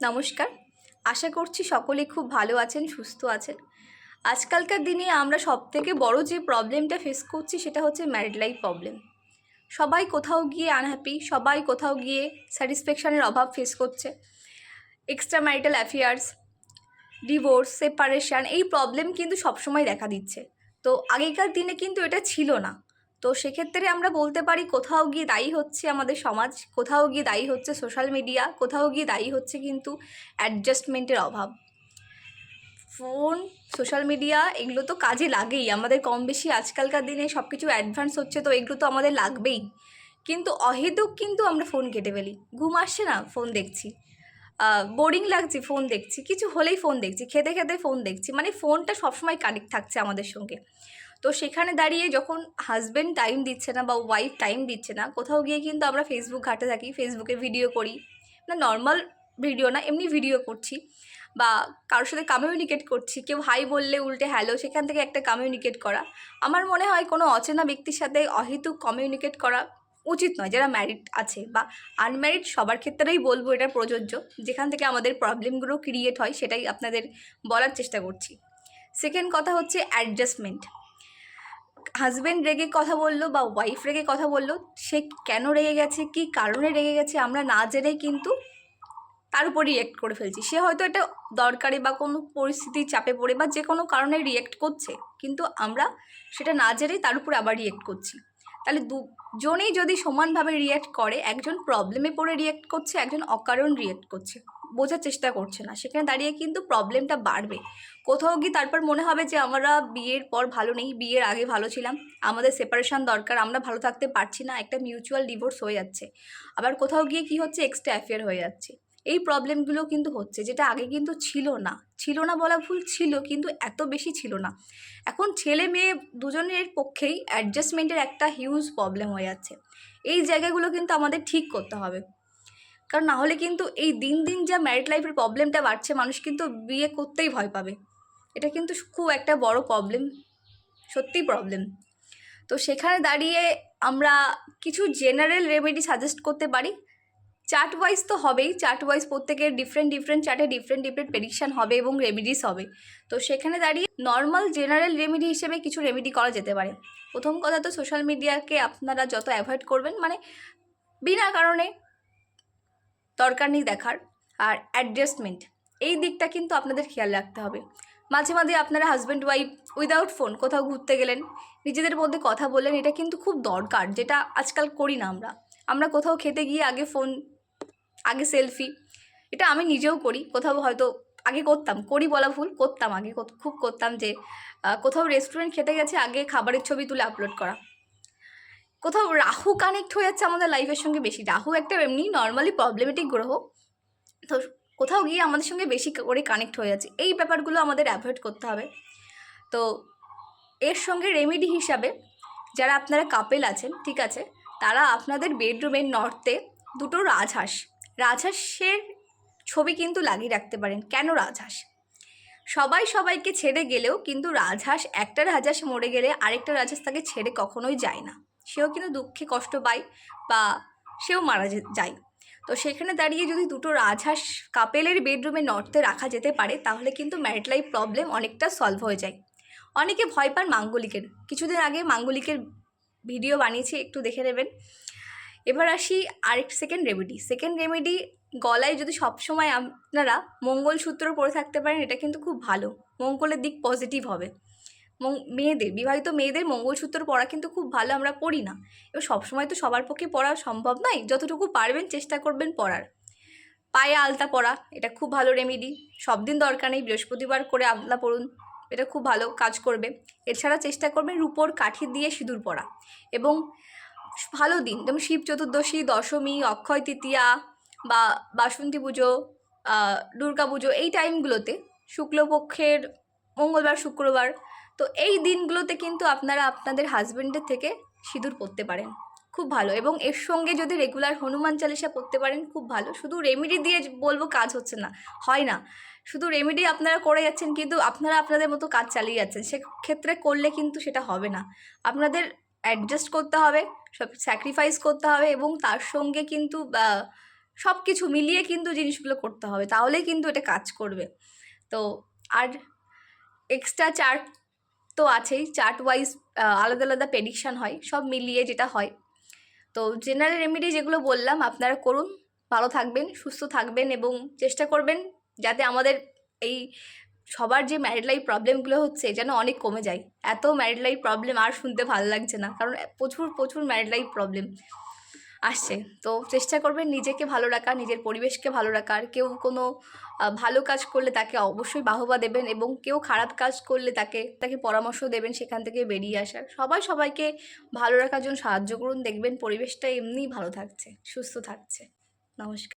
নমস্কার। আশা করছি সকলে খুব ভালো আছেন, সুস্থ আছেন। আজকালকার দিনে আমরা সব থেকে বড় যে প্রবলেমটা ফেস করছি সেটা হচ্ছে ম্যারিড লাইফ প্রবলেম সবাই কোথাও গিয়ে আনহ্যাপি সবাই কোথাও গিয়ে স্যাটিসফ্যাকশানের অভাব ফেস করছে। Extra marital affairs divorce separation এই প্রবলেম কিন্তু সবসময় দেখা দিচ্ছে। তো আগেকার দিনে কিন্তু এটা ছিল না। তো সেক্ষেত্রে আমরা বলতে পারি কোথাও গিয়ে দায়ী হচ্ছে আমাদের সমাজ, কোথাও গিয়ে দায়ী হচ্ছে সোশ্যাল মিডিয়া কোথাও গিয়ে দায়ী হচ্ছে কিন্তু অ্যাডজাস্টমেন্টের অভাব। ফোন সোশ্যাল মিডিয়া এগুলো তো কাজে লাগেই, আমাদের কম বেশি আজকালকার দিনে সব কিছু অ্যাডভান্স হচ্ছে তো এগুলো তো আমাদের লাগবেই। কিন্তু অহেতুক কিন্তু আমরা ফোন কেটে ফেলি। ঘুম আসছে না ফোন দেখছি। বোরিং লাগছে ফোন দেখছি। কিছু হলেই ফোন দেখছি, খেতে খেতে ফোন দেখছি। মানে ফোনটা সবসময় কানেক্ট থাকছে আমাদের সঙ্গে। তো সেখানে দাঁড়িয়ে যখন হাজব্যান্ড টাইম দিচ্ছে না বা ওয়াইফ টাইম দিচ্ছে না, কোথাও গিয়ে কিন্তু আমরা ফেসবুক ঘাটে থাকি ফেসবুকে ভিডিও করি। না নর্মাল ভিডিও না, এমনি ভিডিও করছি বা কারোর সাথে কমিউনিকেট করছি। কেউ হাই বললে উল্টে হ্যালো সেখান থেকে একটা কমিউনিকেট করা। আমার মনে হয় কোনো অচেনা ব্যক্তির সাথে অহেতুক কমিউনিকেট করা উচিত নয়, যারা ম্যারিড আছে বা আনম্যারিড সবার ক্ষেত্রেই বলব এটা প্রযোজ্য। যেখান থেকে আমাদের প্রবলেমগুলো ক্রিয়েট হয়, সেটাই আপনাদের বলার চেষ্টা করছি। সেকেন্ড কথা হচ্ছে অ্যাডজাস্টমেন্ট হাজব্যান্ড রেগে কথা বলল বা ওয়াইফ রেগে কথা বলল, সে কেন রেগে গেছে, কি কারণে রেগে গেছে, আমরা না জেনেই কিন্তু তার উপর রিয়েক্ট করে ফেলছি। সে হয়তো এটা দরকারি বা কোনো পরিস্থিতির চাপে পড়ে বা যে কোনো কারণে রিয়েক্ট করছে, কিন্তু আমরা সেটা না জেনেই তার উপরে আবার রিয়েক্ট করছি। তাহলে দুজনেই যদি সমানভাবে রিয়েক্ট করে, একজন প্রবলেমে পড়ে রিয়েক্ট করছে, একজন অকারণ রিয়েক্ট করছে। বোঝার চেষ্টা করছে না। সেখানে দাঁড়িয়ে কিন্তু প্রবলেমটা বাড়বে। কোথাও গিয়ে তারপর মনে হবে যে, আমরা বিয়ের পর ভালো নেই, বিয়ের আগে ভালো ছিলাম। আমাদের সেপারেশন দরকার, আমরা ভালো থাকতে পারছি না। একটা মিউচুয়াল ডিভোর্স হয়ে যাচ্ছে। আবার কোথাও গিয়ে কি হচ্ছে? এক্সট্রা অ্যাফেয়ার হয়ে যাচ্ছে। এই প্রবলেমগুলো কিন্তু হচ্ছে, যেটা আগে কিন্তু ছিল না। ছিল না বলা ভুল ছিল, কিন্তু এত বেশি ছিল না। এখন ছেলে মেয়ে দুজনের পক্ষেই অ্যাডজাস্টমেন্টের একটা হিউজ প্রবলেম হয়ে যাচ্ছে। এই জায়গাগুলো কিন্তু আমাদের ঠিক করতে হবে। কারণ না হলে কিন্তু এই দিন দিন যা ম্যারিড লাইফের প্রবলেমটা বাড়ছে, মানুষ কিন্তু বিয়ে করতেই ভয় পাবে। এটা কিন্তু খুব একটা বড় প্রবলেম সত্যিই প্রবলেম তো সেখানে দাঁড়িয়ে আমরা কিছু জেনারেল রেমেডি সাজেস্ট করতে পারি। চার্ট ওয়াইজ তো হবেই চার্ট ওয়াইজ প্রত্যেকের ডিফারেন্ট ডিফারেন্ট চার্টে ডিফারেন্ট ডিফারেন্ট প্রেডিকশান হবে এবং রেমেডিস হবে। তো সেখানে দাঁড়িয়ে নর্মাল জেনারেল রেমেডি হিসেবে কিছু রেমেডি করা যেতে পারে। প্রথম কথা তো সোশ্যাল মিডিয়াকে আপনারা যত অ্যাভয়েড করবেন মানে বিনা কারণে দরকার নেই দেখার। আর অ্যাডজাস্টমেন্ট এই দিকটা কিন্তু আপনাদের খেয়াল রাখতে হবে। মাঝে মাঝে আপনারা হাজব্যান্ড ওয়াইফ উইদাউট ফোন কোথাও ঘুরতে গেলেন, নিজেদের মধ্যে কথা বললেন, এটা কিন্তু খুব দরকার, যেটা আজকাল করি না আমরা। আমরা কোথাও খেতে গিয়ে আগে ফোন আগে সেলফি এটা আমি নিজেও করি, কোথাও হয়তো আগে করতাম, করি বলা ভুল, করতাম আগে, খুব করতাম যে কোথাও রেস্টুরেন্ট খেতে গেছে, আগে খাবারের ছবি তুলে আপলোড করা। কোথাও রাহু কানেক্ট হয়ে যাচ্ছে আমাদের লাইফের সঙ্গে বেশি। রাহু একটা এমনি নর্মালি প্রবলেমেটিক গ্রহ। তো কোথাও গিয়ে আমাদের সঙ্গে বেশি করে কানেক্ট হয়ে যাচ্ছে। এই ব্যাপারগুলো আমাদের অ্যাভয়েড করতে হবে। তো এর সঙ্গে রেমেডি হিসাবে যারা আপনারা কাপেল আছেন, ঠিক আছে, তারা আপনাদের বেডরুমের নর্থে দুটো রাজহাঁস। রাজহাঁসের ছবি কিন্তু লাগিয়ে রাখতে পারেন। কেন রাজহাঁস? সবাই সবাইকে ছেড়ে গেলেও কিন্তু রাজহাঁস, একটা রাজহাঁস মরে গেলে আরেকটা রাজহাঁস তাকে ছেড়ে কখনোই যায় না। সেও কিন্তু দুঃখে কষ্ট পায় বা সেও মারা যায়। তো সেখানে দাঁড়িয়ে যদি দুটো রাজহাঁস কাপেলের বেডরুমে নর্তে রাখা যেতে পারে, তাহলে কিন্তু ম্যারিড লাইফ প্রবলেম অনেকটা সলভ হয়ে যায়। অনেকে ভয় পান মাঙ্গলিকের। কিছুদিন আগে মাঙ্গলিকের ভিডিও বানিয়েছি, একটু দেখে নেবেন। এবার আসি আরেক সেকেন্ড রেমেডি সেকেন্ড রেমেডি গলায় যদি সবসময় আপনারা মঙ্গলসূত্র পরে থাকতে পারেন, এটা কিন্তু খুব ভালো। মঙ্গলের দিক পজিটিভ হবে। মেয়েদের, বিবাহিত মেয়েদের মঙ্গলসূত্র পরা কিন্তু খুব ভালো আমরা পড়ি না। এবার সবসময় তো সবার পক্ষে পড়া সম্ভব নয়, যতটুকু পারবেন চেষ্টা করবেন পড়ার। পায়ে আলতা পরা, এটা খুব ভালো রেমেডি সব দিন দরকার নেই, বৃহস্পতিবার করে আলতা পড়ুন এটা খুব ভালো কাজ করবে। এছাড়া চেষ্টা করবেন রূপোর কাঠি দিয়ে সিঁদুর পরা। এবং ভালো দিন, যেমন শিব চতুর্দশী, দশমী, অক্ষয় তৃতীয়া বা বাসন্তী পুজো দুর্গা পুজো, এই টাইমগুলোতে শুক্লপক্ষের মঙ্গলবার, শুক্রবার তো এই দিনগুলোতে কিন্তু আপনারা আপনাদের হাজব্যান্ডের থেকে সিঁদুর পরতে পারেন। খুব ভালো। এবং এর সঙ্গে যদি রেগুলার হনুমান চালিশা পড়তে পারেন, খুব ভালো। শুধু রেমেডি দিয়ে বলব কাজ হচ্ছে না, হয় না। শুধু রেমেডি আপনারা করে যাচ্ছেন, কিন্তু আপনারা আপনাদের মতো কাজ চালিয়ে যাচ্ছেন। সেক্ষেত্রে করলে কিন্তু সেটা হবে না। আপনাদের অ্যাডজাস্ট করতে হবে, সব স্যাক্রিফাইস করতে হবে এবং তার সঙ্গে কিন্তু সব কিছু মিলিয়ে কিন্তু জিনিসগুলো করতে হবে। তাহলেই কিন্তু এটা কাজ করবে। তো আর এক্সট্রা চার্ট তো আছেই। চার্ট ওয়াইজ আলাদা আলাদা প্রেডিকশান হয়। সব মিলিয়ে যেটা হয়। তো জেনারেল রেমেডি যেগুলো বললাম, আপনারা করুন। ভালো থাকবেন, সুস্থ থাকবেন এবং চেষ্টা করবেন যাতে আমাদের এই সবার যে ম্যারিড লাইফ প্রবলেমগুলো হচ্ছে যেন অনেক কমে যায়। এত ম্যারিড লাইফ প্রবলেম আর শুনতে ভালো লাগছে না। কারণ, প্রচুর প্রচুর ম্যারিড লাইফ প্রবলেম আসছে। তো চেষ্টা করবেন নিজেকে ভালো রাখার, নিজের পরিবেশকে ভালো রাখার। কেউ কোনো ভালো কাজ করলে তাকে অবশ্যই বাহবা দেবেন এবং কেউ খারাপ কাজ করলে তাকে তাকে পরামর্শ দেবেন সেখান থেকে বেরিয়ে আসার। সবাই সবাইকে ভালো রাখার জন্য সাহায্য করুন। দেখবেন পরিবেশটা এমনিই ভালো থাকছে, সুস্থ থাকছে। নমস্কার।